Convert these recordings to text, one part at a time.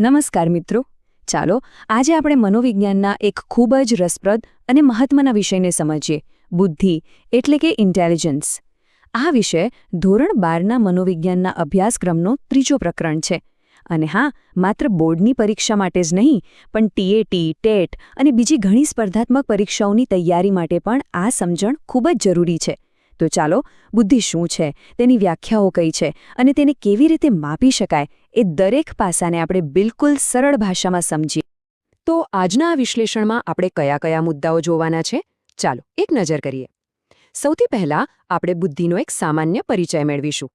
નમસ્કાર મિત્રો. ચાલો, આજે આપણે મનોવિજ્ઞાનના એક ખૂબ જ રસપ્રદ અને મહત્વના વિષયને સમજીએ. બુદ્ધિ એટલે કે ઇન્ટેલિજન્સ આ વિષય ધોરણ બારના મનોવિજ્ઞાનના અભ્યાસક્રમનો ત્રીજો પ્રકરણ છે. અને હા, માત્ર બોર્ડની પરીક્ષા માટે જ નહીં, પણ ટીએટી ટેટ અને બીજી ઘણી સ્પર્ધાત્મક પરીક્ષાઓની તૈયારી માટે પણ આ સમજણ ખૂબ જ જરૂરી છે. તો ચાલો, બુદ્ધિ શું છે, તેની વ્યાખ્યાઓ કઈ છે અને તેને કેવી રીતે માપી શકાય એ દરેક પાસાને આપણે બિલકુલ સરળ ભાષામાં સમજીએ. તો આજના આ વિશ્લેષણમાં આપણે કયા કયા મુદ્દાઓ જોવાના છે? ચાલો, એક નજર કરીએ. સૌથી પહેલા આપણે બુદ્ધિનો એક સામાન્ય પરિચય મેળવીશું.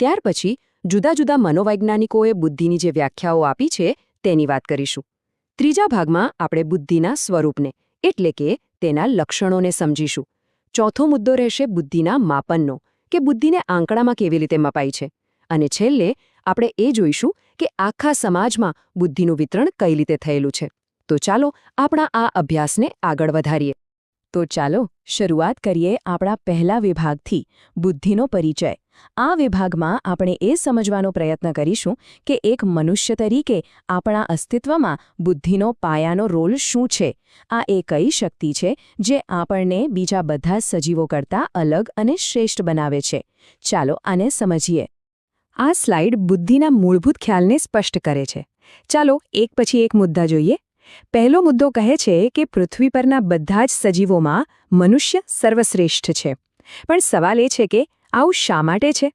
ત્યાર પછી જુદા જુદા મનોવૈજ્ઞાનિકોએ બુદ્ધિની જે વ્યાખ્યાઓ આપી છે, તેની વાત કરીશું. ત્રીજા ભાગમાં આપણે બુદ્ધિના સ્વરૂપને, એટલે કે તેના લક્ષણોને સમજીશું. ચોથો મુદ્દો રહેશે બુદ્ધિના માપનનો, કે બુદ્ધિને આંકડામાં કેવી રીતે મપાય છે? અને છેલ્લે આપણે એ જોઈશું કે આખા સમાજમાં બુદ્ધિનું વિતરણ કઈ રીતે થયેલું છે. તો ચાલો આપણા આ અભ્યાસને આગળ વધારીએ. તો ચાલો શરૂઆત કરીએ આપણા પહેલા વિભાગથી બુદ્ધિનો પરિચય. આ વિભાગમાં આપણે એ સમજવાનો પ્રયત્ન કરીશું કે એક મનુષ્ય તરીકે આપણા અસ્તિત્વમાં બુદ્ધિનો પાયાનો રોલ શું છે. આ એ કઈ શક્તિ છે જે આપણને બીજા બધા સજીવો કરતાં અલગ અને શ્રેષ્ઠ બનાવે છે. ચાલો આને સમજીએ. આ સ્લાઇડ બુદ્ધિના મૂળભૂત ખ્યાલને સ્પષ્ટ કરે છે. ચાલો એક પછી એક મુદ્દા જોઈએ. પહેલો મુદ્દો કહે છે કે પૃથ્વી પરના બધા જ સજીવોમાં મનુષ્ય સર્વશ્રેષ્ઠ છે. પણ સવાલ એ છે કે આવું શા માટે છે?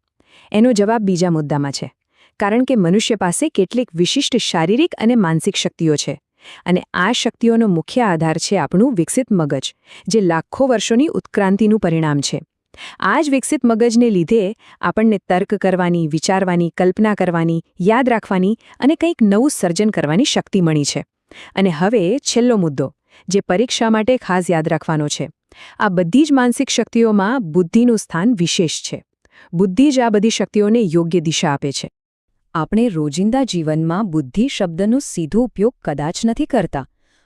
એનો જવાબ બીજા મુદ્દામાં છે. કારણ કે મનુષ્ય પાસે કેટલીક વિશિષ્ટ શારીરિક અને માનસિક શક્તિઓ છે. અને આ શક્તિઓનો મુખ્ય આધાર છે આપણું વિકસિત મગજ, જે લાખો વર્ષોની ઉત્ક્રાંતિનું પરિણામ છે. આ જ વિકસિત મગજને લીધે આપણને તર્ક કરવાની, વિચારવાની, કલ્પના કરવાની, યાદ રાખવાની અને કંઈક નવું સર્જન કરવાની શક્તિ મળી છે. અને હવે છેલ્લો મુદ્દો, જે પરીક્ષા માટે ખાસ યાદ રાખવાનો છે. આ બધી જ માનસિક શક્તિઓમાં બુદ્ધિનું સ્થાન વિશેષ છે. બુદ્ધિ જ આ બધી શક્તિઓને યોગ્ય દિશા આપે છે. આપણે રોજિંદા જીવનમાં બુદ્ધિ શબ્દનો સીધો ઉપયોગ કદાચ નથી કરતા,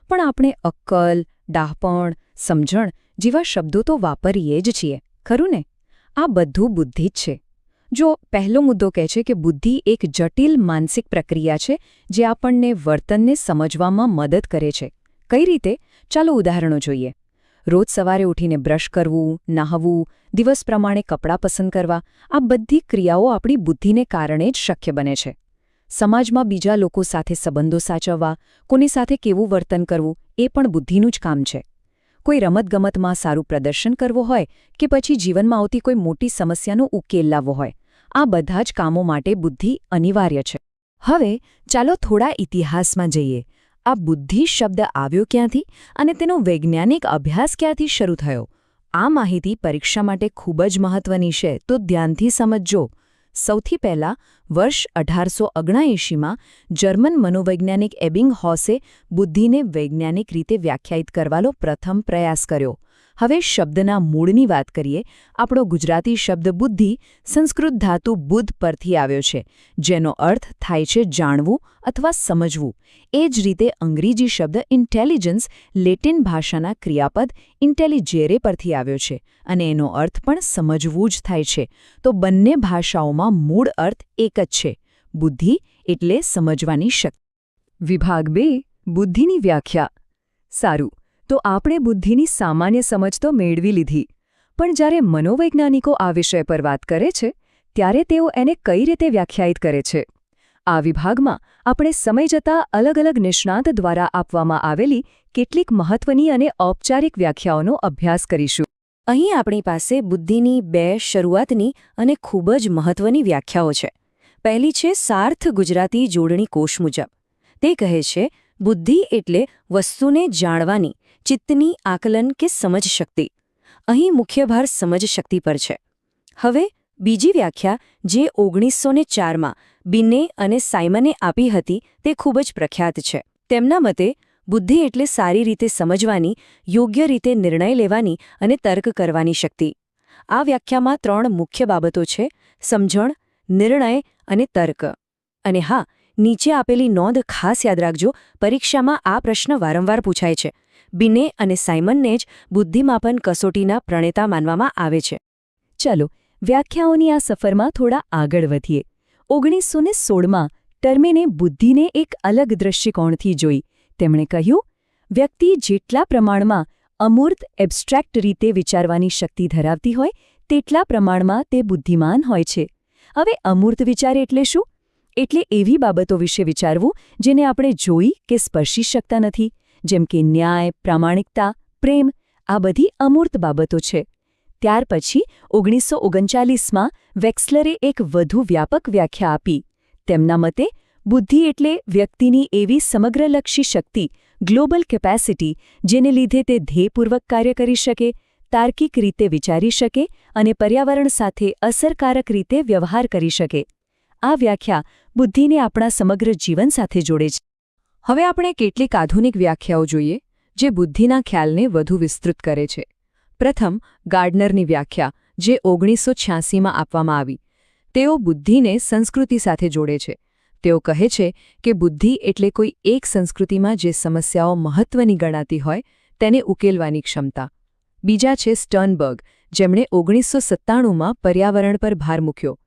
પણ આપણે અક્કલ, ડાહપણ, સમજણ જેવા શબ્દો તો વાપરીએ જ છીએ. ખરું ને? આ બધું બુદ્ધિ જ છે. જો પહેલો મુદ્દો કહે છે કે બુદ્ધિ એક જટિલ માનસિક પ્રક્રિયા છે જે આપણને વર્તનને સમજવામાં મદદ કરે છે. કઈ રીતે? ચાલો ઉદાહરણો જોઈએ. રોજ સવારે ઉઠીને બ્રશ કરવું, નહાવું, દિવસ પ્રમાણે કપડાં પસંદ કરવા, આ બધી ક્રિયાઓ આપણી બુદ્ધિને કારણે જ શક્ય બને છે. સમાજમાં બીજા લોકો સાથે સંબંધો સાચવવા, કોની સાથે કેવું વર્તન કરવું, એ પણ બુદ્ધિનું જ કામ છે. કોઈ રમતગમતમાં સારું પ્રદર્શન કરવું હોય કે પછી જીવનમાં આવતી કોઈ મોટી સમસ્યાનો ઉકેલ લાવવો હોય, આ બધા જ કામો માટે બુદ્ધિ અનિવાર્ય છે. હવે ચાલો થોડા ઇતિહાસમાં જઈએ. આ બુદ્ધિ શબ્દ આવ્યો ક્યાંથી અને તેનો વૈજ્ઞાનિક અભ્યાસ ક્યાંથી શરૂ થયો? આ માહિતી પરીક્ષા માટે ખૂબ જ મહત્વની છે, તો ધ્યાનથી સમજજો. સૌથી પહેલા વર્ષ અઢારસો ઓગણાએંશીમાં જર્મન મનોવૈજ્ઞાનિક એબિંગ હોસે બુદ્ધિને વૈજ્ઞાનિક રીતે વ્યાખ્યાયિત કરવાનો પ્રથમ પ્રયાસ કર્યો. હવે શબ્દના મૂળની વાત કરીએ, આપણો ગુજરાતી શબ્દ બુદ્ધિ સંસ્કૃત ધાતુ બુદ્ધ પરથી આવ્યો છે, જેનો અર્થ થાય છે જાણવું અથવા સમજવું. એ જ રીતે અંગ્રેજી શબ્દ ઇન્ટેલિજન્સ લેટિન ભાષાના ક્રિયાપદ ઇન્ટેલિજેરે પરથી આવ્યો છે અને એનો અર્થ પણ સમજવું જ થાય છે. તો બંને ભાષાઓમાં મૂળ અર્થ એક જ છે, બુદ્ધિ એટલે સમજવાની શક્તિ. વિભાગ બે, બુદ્ધિની વ્યાખ્યા. સારું તો આપણે બુદ્ધિની સામાન્ય સમજ તો મેળવી લીધી. પણ જ્યારે મનોવૈજ્ઞાનિકો આ વિષય પર વાત કરે છે, ત્યારે તેઓ એને કઈ રીતે વ્યાખ્યાયિત કરે છે? આ વિભાગમાં આપણે સમય જતાં અલગ અલગ નિષ્ણાત દ્વારા આપવામાં આવેલી કેટલીક મહત્વની અને ઔપચારિક વ્યાખ્યાઓનો અભ્યાસ કરીશું. અહીં આપણી પાસે બુદ્ધિની બે શરૂઆતની અને ખૂબ જ મહત્વની વ્યાખ્યાઓ છે. પહેલી છે સાર્થ ગુજરાતી જોડણી કોષ મુજબ. તે કહે છે, બુદ્ધિ એટલે વસ્તુને જાણવાની ચિત્તની આકલન કે સમજ શક્તિ. અહીં મુખ્ય ભાર સમજ શક્તિ પર છે. હવે બીજી વ્યાખ્યા જે ઓગણીસો ને ચારમાં બિન્ને અને સાયમને આપી હતી તે ખૂબ જ પ્રખ્યાત છે. તેમના મતે, બુદ્ધિ એટલે સારી રીતે સમજવાની, યોગ્ય રીતે નિર્ણય લેવાની અને તર્ક કરવાની શક્તિ. આ વ્યાખ્યામાં ત્રણ મુખ્ય બાબતો છે, સમજણ, નિર્ણય અને તર્ક. અને હા, નીચે આપેલી નોંધ ખાસ યાદ રાખજો, પરીક્ષામાં આ પ્રશ્ન વારંવાર પૂછાય છે. બિને અને સાયમનને જ બુદ્ધિમાપન કસોટીના પ્રણેતા માનવામાં આવે છે. ચલો, વ્યાખ્યાઓની આ સફરમાં થોડા આગળ વધીએ. ઓગણીસો ને સોળમાં ટર્મેને બુદ્ધિને એક અલગ દૃષ્ટિકોણથી જોઈ. તેમણે કહ્યું, વ્યક્તિ જેટલા પ્રમાણમાં અમૂર્ત એબ્સ્ટ્રેક્ટ રીતે વિચારવાની શક્તિ ધરાવતી હોય, તેટલા પ્રમાણમાં તે બુદ્ધિમાન હોય છે. હવે અમૂર્ત વિચાર એટલે શું? એટલે એવી બાબતો વિશે વિચારવું જેને આપણે જોઈ કે સ્પર્શી શકતા નથી. જેમ કે ન્યાય, પ્રામાણિકતા, પ્રેમ, આ બધી અમૂર્ત બાબતો છે. ત્યાર પછી ઓગણીસો ઓગણચાલીસમાં વેક્સલરે એક વધુ વ્યાપક વ્યાખ્યા આપી. તેમના મતે, બુદ્ધિ એટલે વ્યક્તિની એવી સમગ્રલક્ષી શક્તિ, ગ્લોબલ કેપેસિટી, જેને લીધે તે ધ્યેયપૂર્વક કાર્ય કરી શકે, તાર્કિક રીતે વિચારી શકે અને પર્યાવરણ સાથે અસરકારક રીતે વ્યવહાર કરી શકે. આ વ્યાખ્યા બુદ્ધિને આપણા સમગ્ર જીવન સાથે જોડે છે. હવે આપણે કેટલીક આધુનિક વ્યાખ્યાઓ જોઈએ, જે બુદ્ધિના ખ્યાલને વધુ વિસ્તૃત કરે છે. પ્રથમ, ગાર્ડનરની વ્યાખ્યા, જે ઓગણીસો છ્યાસીમાં આપવામાં આવી. તેઓ બુદ્ધિને સંસ્કૃતિ સાથે જોડે છે. તેઓ કહે છે કે બુદ્ધિ એટલે કોઈ એક સંસ્કૃતિમાં જે સમસ્યાઓ મહત્વની ગણાતી હોય, તેને ઉકેલવાની ક્ષમતા. બીજા છે સ્ટર્નબર્ગ, જેમણે ઓગણીસો સત્તાણુંમાં પર્યાવરણ પર ભાર મૂક્યો.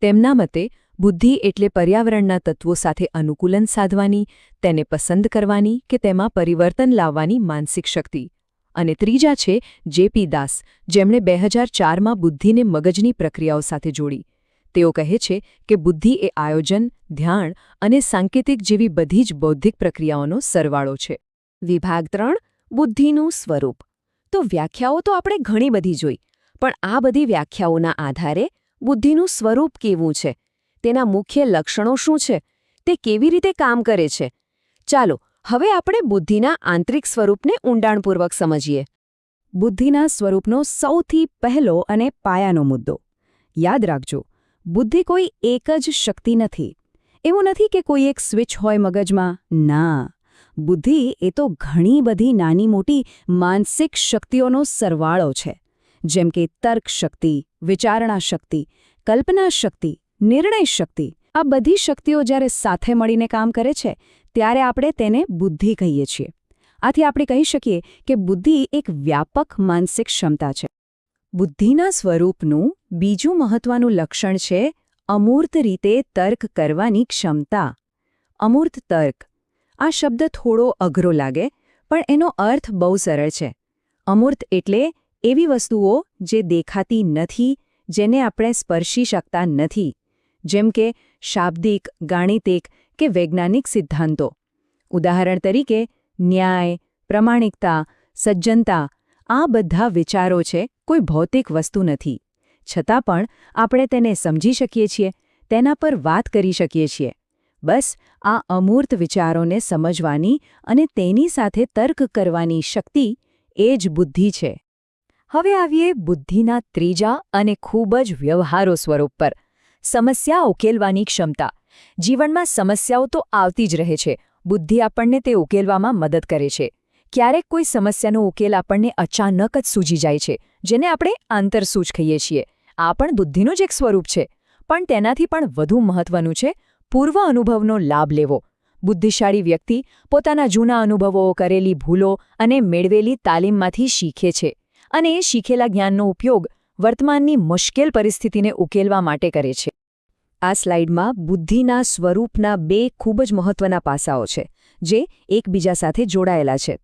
તેમના મતે બુદ્ધિ એટલે પર્યાવરણના તત્વો સાથે અનુકૂલન સાધવાની, તેને પસંદ કરવાની કે તેમાં પરિવર્તન લાવવાની માનસિક શક્તિ. અને ત્રીજા છે જેપી દાસ, જેમણે બે હજાર ચારમાં બુદ્ધિને મગજની પ્રક્રિયાઓ સાથે જોડી. તેઓ કહે છે કે બુદ્ધિ એ આયોજન, ધ્યાન અને સાંકેતિક જેવી બધી જ બૌદ્ધિક પ્રક્રિયાઓનો સરવાળો છે. વિભાગ ત્રણ, બુદ્ધિનું સ્વરૂપ. તો વ્યાખ્યાઓ તો આપણે ઘણી બધી જોઈ, પણ આ બધી વ્યાખ્યાઓના આધારે બુદ્ધિનું સ્વરૂપ કેવું છે? તેના મુખ્ય લક્ષણો શું છે? તે કેવી રીતે કામ કરે છે? ચાલો, હવે આપણે બુદ્ધિના આંતરિક સ્વરૂપને ઊંડાણપૂર્વક સમજીએ. બુદ્ધિના સ્વરૂપનો સૌથી પહેલો અને પાયાનો મુદ્દો. યાદ રાખજો, બુદ્ધિ કોઈ એક જ શક્તિ નથી. એવું નથી કે કોઈ એક સ્વિચ હોય મગજમાં. ના, બુદ્ધિ એ તો ઘણી બધી નાની મોટી માનસિક શક્તિઓનો સરવાળો છે. જેમ કે તર્ક શક્તિ વિચારણા શક્તિ, કલ્પના શક્તિ નિર્ણય શક્તિ. આ બધી શક્તિઓ જ્યારે સાથે મળીને કામ કરે છે, ત્યારે આપણે તેને બુદ્ધિ કહીએ છીએ. આથી આપણે કહી શકીએ કે બુદ્ધિ એક વ્યાપક માનસિક ક્ષમતા છે. બુદ્ધિના સ્વરૂપનું બીજું મહત્વનું લક્ષણ છે અમૂર્ત રીતે તર્ક કરવાની ક્ષમતા. અમૂર્ત તર્ક. આ શબ્દ થોડો અઘરો લાગે, પણ એનો અર્થ બહુ સરળ છે. અમૂર્ત એટલે એવી વસ્તુઓ જે દેખાતી નથી, જેને આપણે સ્પર્શી શકતા નથી. જેમ કે શાબ્દિક, ગાણિતિક કે વૈજ્ઞાનિક સિદ્ધાંતો. ઉદાહરણ તરીકે, ન્યાય, પ્રમાણિકતા, સજ્જનતા, આ બધા વિચારો છે, કોઈ ભૌતિક વસ્તુ નથી. છતાં પણ, આપણે તેને સમજી શકીએ છીએ, તેના પર વાત કરી શકીએ છીએ. બસ, આ અમૂર્ત વિચારોને સમજવાની અને તેની સાથે તર્ક કરવાની શક્તિ એ જ બુદ્ધિ છે. હવે આવીએ બુદ્ધિના ત્રીજા અને ખૂબ જ વ્યવહારો સ્વરૂપ પર. સમસ્યા ઉકેલવાની ક્ષમતા. જીવનમાં સમસ્યાઓ તો આવતી જ રહે છે. બુદ્ધિ આપણને તે ઉકેલવામાં મદદ કરે છે. ક્યારેક કોઈ સમસ્યાનો ઉકેલ આપણને અચાનક જ સૂજી જાય છે, જેને આપણે આંતરસૂચ કહીએ છીએ. આ પણ બુદ્ધિનું જ એક સ્વરૂપ છે. પણ તેનાથી પણ વધુ મહત્વનું છે પૂર્વ અનુભવનો લાભ લેવો. બુદ્ધિશાળી વ્યક્તિ પોતાના જૂના અનુભવો, કરેલી ભૂલો અને મેળવેલી તાલીમમાંથી શીખે છે અને એ શીખેલા જ્ઞાનનો ઉપયોગ વર્તમાનની મુશ્કેલ પરિસ્થિતિને ઉકેલવા માટે કરે છે. આ સ્લાઇડમાં બુદ્ધિના સ્વરૂપના બે ખૂબ જ મહત્વના પાસાઓ છે, જે એકબીજા સાથે જોડાયેલા છે.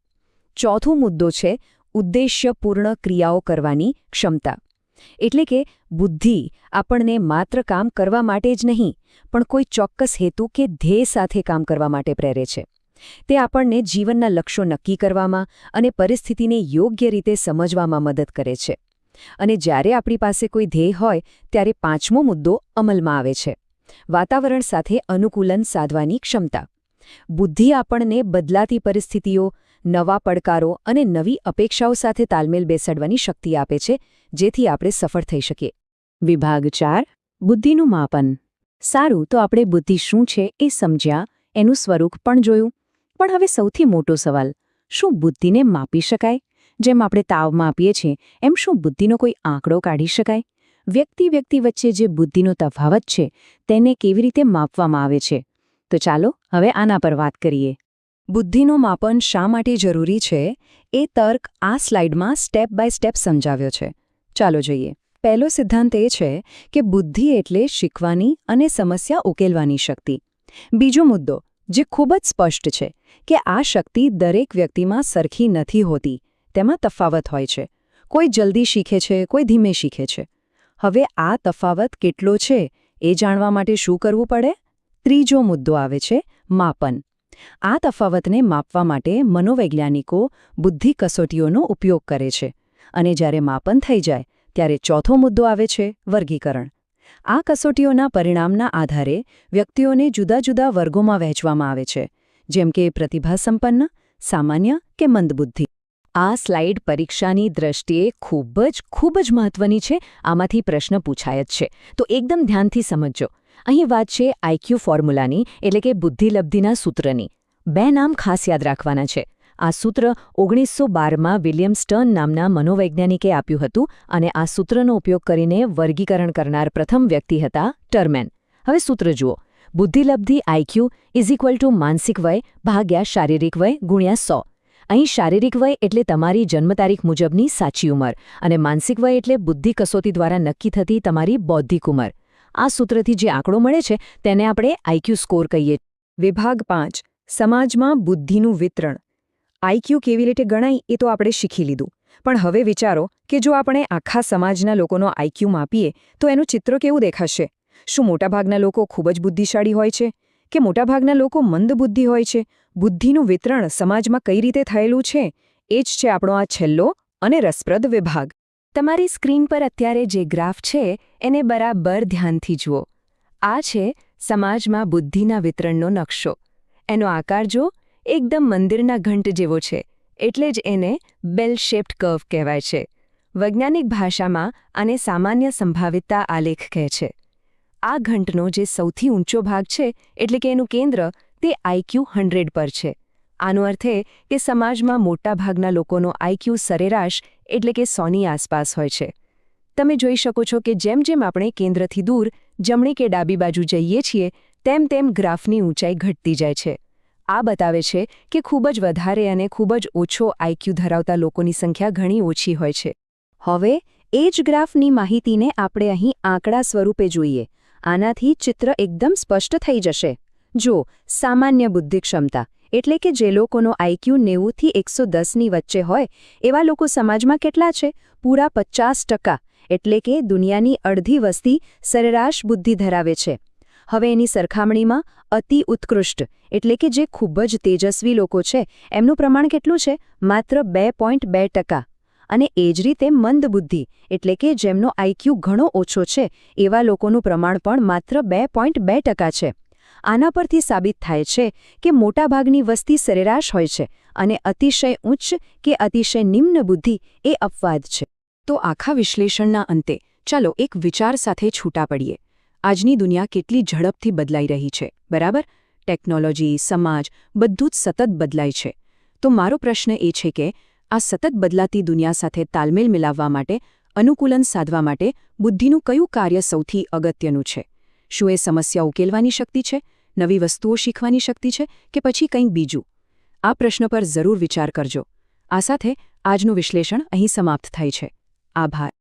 ચોથો મુદ્દો છે, ઉદ્દેશ્યપૂર્ણ ક્રિયાઓ કરવાની ક્ષમતા. એટલે કે બુદ્ધિ આપણને માત્ર કામ કરવા માટે જ નહીં, પણ કોઈ ચોક્કસ હેતુ કે ધ્યેય સાથે કામ કરવા માટે પ્રેરે છે. તે આપણને જીવનના લક્ષ્યો નક્કી કરવામાં અને પરિસ્થિતિને યોગ્ય રીતે સમજવામાં મદદ કરે છે. અને જ્યારે આપણી પાસે કોઈ ધ્યેય હોય, ત્યારે પાંચમો મુદ્દો અમલમાં આવે છે. વાતાવરણ સાથે અનુકૂલન સાધવાની ક્ષમતા. બુદ્ધિ આપણને બદલાતી પરિસ્થિતિઓ, નવા પડકારો અને નવી અપેક્ષાઓ સાથે તાલમેલ બેસાડવાની શક્તિ આપે છે, જેથી આપણે સફળ થઈ શકીએ. વિભાગ ચાર, બુદ્ધિનું માપન. સારું, તો આપણે બુદ્ધિ શું છે એ સમજ્યા, એનું સ્વરૂપ પણ જોયું. પણ હવે સૌથી મોટો સવાલ, શું બુદ્ધિને માપી શકાય? જેમ આપણે તાવ માપીએ છીએ, એમ શું બુદ્ધિનો કોઈ આંકડો કાઢી શકાય? વ્યક્તિ વ્યક્તિ વચ્ચે જે બુદ્ધિનો તફાવત છે, તેને કેવી રીતે માપવામાં આવે છે? તો ચાલો હવે આના પર વાત કરીએ. બુદ્ધિનું માપન શા માટે જરૂરી છે? એ તર્ક આ સ્લાઇડમાં સ્ટેપ બાય સ્ટેપ સમજાવ્યો છે. ચાલો જોઈએ. પહેલો સિદ્ધાંત એ છે કે બુદ્ધિ એટલે શીખવાની અને સમસ્યા ઉકેલવાની શક્તિ. બીજો મુદ્દો, જે ખૂબ જ સ્પષ્ટ છે, કે આ શક્તિ દરેક વ્યક્તિમાં સરખી નથી હોતી. તેમાં તફાવત હોય છે. કોઈ જલ્દી શીખે છે, કોઈ ધીમે શીખે છે. હવે આ તફાવત કેટલો છે એ જાણવા માટે શું કરવું પડે? ત્રીજો મુદ્દો આવે છે, માપન. આ તફાવતને માપવા માટે મનોવૈજ્ઞાનિકો બુદ્ધિ કસોટીઓનો ઉપયોગ કરે છે. અને જ્યારે માપન થઈ જાય, ત્યારે ચોથો મુદ્દો આવે છે, વર્ગીકરણ. આ કસોટીઓના પરિણામના આધારે વ્યક્તિઓને જુદા જુદા વર્ગોમાં વહેંચવામાં આવે છે, જેમ કે પ્રતિભાસંપન્ન, સામાન્ય કે મંદબુદ્ધિ. આ સ્લાઇડ પરીક્ષાની દ્રષ્ટિએ ખૂબ જ ખૂબ જ મહત્વની છે. આમાંથી પ્રશ્ન પૂછાય જ છે. તો એકદમ ધ્યાનથી સમજજો. અહીં વાત છે આઈક્યુ ફોર્મ્યુલાની, એટલે કે બુદ્ધિલબ્ધિના સૂત્રની. બે નામ ખાસ યાદ રાખવાના છે. આ સૂત્ર ઓગણીસો બારમાં વિલિયમ સ્ટર્ન નામના મનોવૈજ્ઞાનિકે આપ્યું હતું અને આ સૂત્રનો ઉપયોગ કરીને વર્ગીકરણ કરનાર પ્રથમ વ્યક્તિ હતા ટર્મેન. હવે સૂત્ર જુઓ. બુદ્ધિલબ્ધિ આઈક્યુ ઇઝ ઇક્વલ ટુ માનસિક વય ભાગ્યા શારીરિક વય ગુણ્યા સો. અહીં શારીરિક વય એટલે તમારી જન્મ તારીખ મુજબની સાચી ઉંમર અને માનસિક વય એટલે બુદ્ધિ કસોટી દ્વારા નક્કી થતી તમારી બૌદ્ધિક ઉંમર. આ સૂત્રથી જે આંકડો મળે છે તેને આપણે આઈક્યુ સ્કોર કહીએ. વિભાગ પાંચ. સમાજમાં બુદ્ધિનું વિતરણ. આઈક્યુ કેવી રીતે ગણાય એ તો આપણે શીખી લીધું. પણ હવે વિચારો કે જો આપણે આખા સમાજના લોકોનો આઈક્યુ માપીએ તો એનું ચિત્ર કેવું દેખાશે? શું મોટાભાગના લોકો ખૂબ જ બુદ્ધિશાળી હોય છે? કે મોટાભાગના લોકો મંદબુદ્ધિ હોય છે. બુદ્ધિનું વિતરણ સમાજમાં કઈ રીતે થયેલું છે, એ જ છે આપણો આ છેલ્લો અને રસપ્રદ વિભાગ. તમારી સ્ક્રીન પર અત્યારે જે ગ્રાફ છે, એને બરાબર ધ્યાનથી જુઓ. આ છે સમાજમાં બુદ્ધિના વિતરણનો નકશો. એનો આકાર જો એકદમ મંદિરના ઘંટ જેવો છે, એટલે જ એને બેલ શેપ્ડ કર્વ કહેવાય છે. વૈજ્ઞાનિક ભાષામાં આને સામાન્ય સંભાવિતતા આલેખ કહે છે. આ ઘંટનો જે સૌથી ઊંચો ભાગ છે, એટલે કે એનું કેન્દ્ર, તે આઈક્યુ હંડ્રેડ પર છે. આનો અર્થ એ કે સમાજમાં મોટાભાગના લોકોનો આઈક્યુ સરેરાશ, એટલે કે સોની આસપાસ હોય છે. તમે જોઈ શકો છો કે જેમ જેમ આપણે કેન્દ્રથી દૂર, જમણી કે ડાબી બાજુ જઈએ છીએ, તેમ તેમ ગ્રાફની ઊંચાઈ ઘટતી જાય છે. આ બતાવે છે કે ખૂબ જ વધારે અને ખૂબ જ ઓછો આઈક્યુ ધરાવતા લોકોની સંખ્યા ઘણી ઓછી હોય છે. હવે, એ જ ગ્રાફની માહિતીને આપણે અહીં આંકડા સ્વરૂપે જોઈએ. આનાથી ચિત્ર એકદમ સ્પષ્ટ થઈ જશે. જો, સામાન્ય બુદ્ધિ ક્ષમતા એટલે કે જે લોકોનો આઈક્યુ નેવુંથી એકસો દસની વચ્ચે હોય, એવા લોકો સમાજમાં કેટલા છે? પૂરા પચાસ એટલે કે દુનિયાની અડધી વસ્તી સરેરાશ બુદ્ધિ ધરાવે છે. હવે એની સરખામણીમાં અતિ ઉત્કૃષ્ટ, એટલે કે જે ખૂબ જ તેજસ્વી લોકો છે, એમનું પ્રમાણ કેટલું છે? માત્ર બે પોઈન્ટ બે ટકા. અને એ જ રીતે મંદબુદ્ધિ એટલે કે જેમનો આઈક્યુ ઘણો ઓછો છે, એવા લોકોનું પ્રમાણ પણ માત્ર બે બે ટકા છે. આના પરથી સાબિત થાય છે કે મોટાભાગની વસ્તી સરેરાશ હોય છે અને અતિશય ઉચ્ચ કે અતિશય નિમ્ન બુદ્ધિ એ અપવાદ છે. તો આખા વિશ્લેષણના અંતે, ચાલો એક વિચાર સાથે છૂટા પડીએ. આજની દુનિયા કેટલી ઝડપથી બદલાઈ રહી છે, બરાબર? ટેકનોલોજી, સમાજ, બધું જ સતત બદલાય છે. તો મારો પ્રશ્ન એ છે કે આ સતત બદલાતી દુનિયા સાથે તાલમેલ મિલાવવા માટે, અનુકૂલન સાધવા માટે બુદ્ધિનું કયું કાર્ય સૌથી અગત્યનું છે? શું એ સમસ્યા ઉકેલવાની શક્તિ છે? નવી વસ્તુઓ શીખવાની શક્તિ છે કે પછી કંઈક બીજું? આ પ્રશ્ન પર જરૂર વિચાર કરજો. આ સાથે આજનું વિશ્લેષણ અહીં સમાપ્ત થાય છે. આભાર.